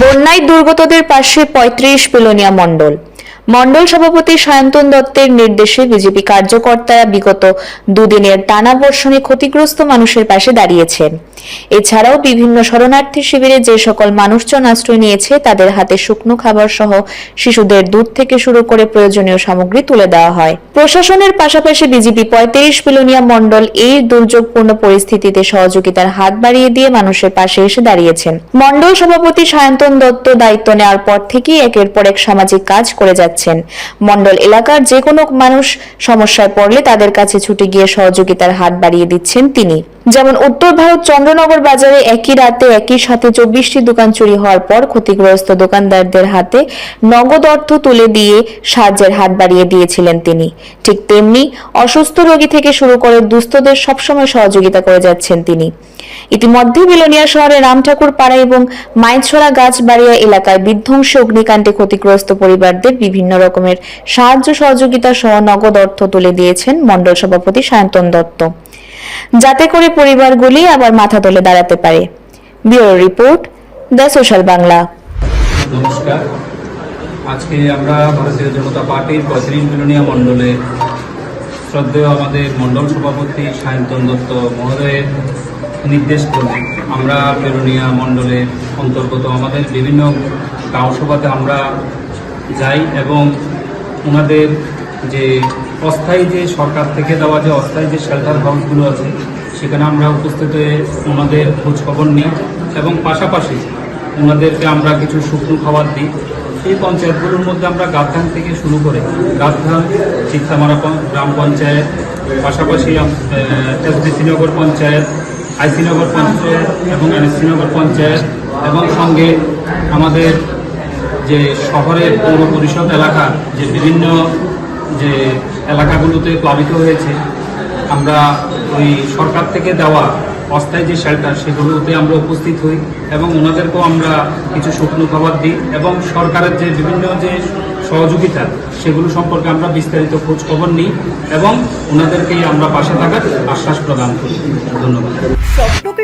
বন্যায় দুর্গতদের পাশে পঁয়ত্রিশ পিলোনিয়া মণ্ডল। মণ্ডল সভাপতি সায়ন্তন দত্তের নির্দেশে বিজেপি কার্যকর্তারা বিগত দুদিনের টানা বর্ষণে ক্ষতিগ্রস্ত মানুষের পাশে দাঁড়িয়েছেন এছাড়াও বিভিন্ন শরণার্থী শিবিরে যে সকল মানুষজন আশ্রয় নিয়েছে, তাদের হাতে শুকনো খাবার সহ শিশুদের দুধ থেকে শুরু করে প্রয়োজনীয় সামগ্রী তুলে দেওয়া হয়। প্রশাসনের পাশাপাশি বিজেপি পঁয়ত্রিশ পিলোনিয়া মন্ডল এই দুর্যোগপূর্ণ পরিস্থিতিতে সহযোগিতার হাত বাড়িয়ে দিয়ে মানুষের পাশে এসে দাঁড়িয়েছেন। মন্ডল সভাপতি সায়ন্তন দত্ত দায়িত্ব নেওয়ার পর থেকেই একের পর এক সামাজিক কাজ করে যাচ্ছেন। মণ্ডল এলাকার যে কোনো মানুষ সমস্যায় পড়লে তাদের কাছে ছুটে গিয়ে সহযোগিতার হাত বাড়িয়ে দিচ্ছেন তিনি। যেমন উত্তর ভারত চন্দ্রনগর বাজারে একই রাতে একই সাথে চব্বিশটি দোকান চুরি হওয়ার পর ক্ষতিগ্রস্ত দোকানদারদের হাতে নগদ অর্থ তুলে দিয়ে সাহায্যের হাত বাড়িয়ে দিয়েছিলেন তিনি। ঠিক তেমনি অসুস্থ রোগী থেকে শুরু করে দুস্থদের সবসময় সহযোগিতা করে যাচ্ছেন তিনি। ইতিমধ্যে বিলোনিয়া শহরের রামঠাকুর পাড়া এবং মাইছড়া গাছবাড়িয়া এলাকায় বিধ্বংসী অগ্নিকাণ্ডে ক্ষতিগ্রস্ত পরিবারদের বিভিন্ন রকমের সাহায্য সহযোগিতা সহ নগদ অর্থ তুলে দিয়েছেন মণ্ডল সভাপতি সায়ন্তন দত্ত। যাতে করে পরিবারগুলি আবার মাথা তুলে দাঁড়াতে পারে। Bureau report, the social Bangla. নমস্কার। আজকে আমরা ভারতীয় জনতা পার্টির পঁয়ত্রিশ মিলনীয় মণ্ডলে শ্রদ্ধেয় আমাদের মণ্ডল সভাপতি সায়ন্তন দত্ত মহোদয়ের নির্দেশ ক্রমে আমরা বেরোনিয়া মণ্ডলের অন্তর্গত আমাদের বিভিন্ন গাঁও সভাতে আমরা যাই এবং ওনাদের যে অস্থায়ী যে সরকার থেকে দেওয়া যে অস্থায়ী যে শেল্টার হাউসগুলো আছে, সেখানে আমরা উপস্থিত হয়ে ওনাদের খোঁজখবর নিই এবং পাশাপাশি ওনাদেরকে আমরা কিছু শুকনো খাবার দিই। এই পঞ্চায়েতগুলোর মধ্যে আমরা গাবধান থেকে শুরু করে গাবধান চিত্তামারা গ্রাম পঞ্চায়েত, পাশাপাশি এসডিসিনগর পঞ্চায়েত আইসিনগর পঞ্চায়েত এবং এনএসসিনগর পঞ্চায়েত এবং সঙ্গে আমাদের যে শহরের পৌর পরিষদ এলাকা, যে বিভিন্ন যে এলাকাগুলোতে প্লাবিত হয়েছে, আমরা ওই সরকার থেকে দেওয়া অস্থায়ী যে শেল্টার সেগুলোতে আমরা উপস্থিত হই এবং ওনাদেরকেও আমরা কিছু শুকনো খাবার দিই এবং সরকারের যে বিভিন্ন যে সহযোগিতা, সেগুলো সম্পর্কে আমরা বিস্তারিত খোঁজ খবর নিই এবং ওনাদেরকেই আমরা পাশে থাকার আশ্বাস প্রদান করি। ধন্যবাদ।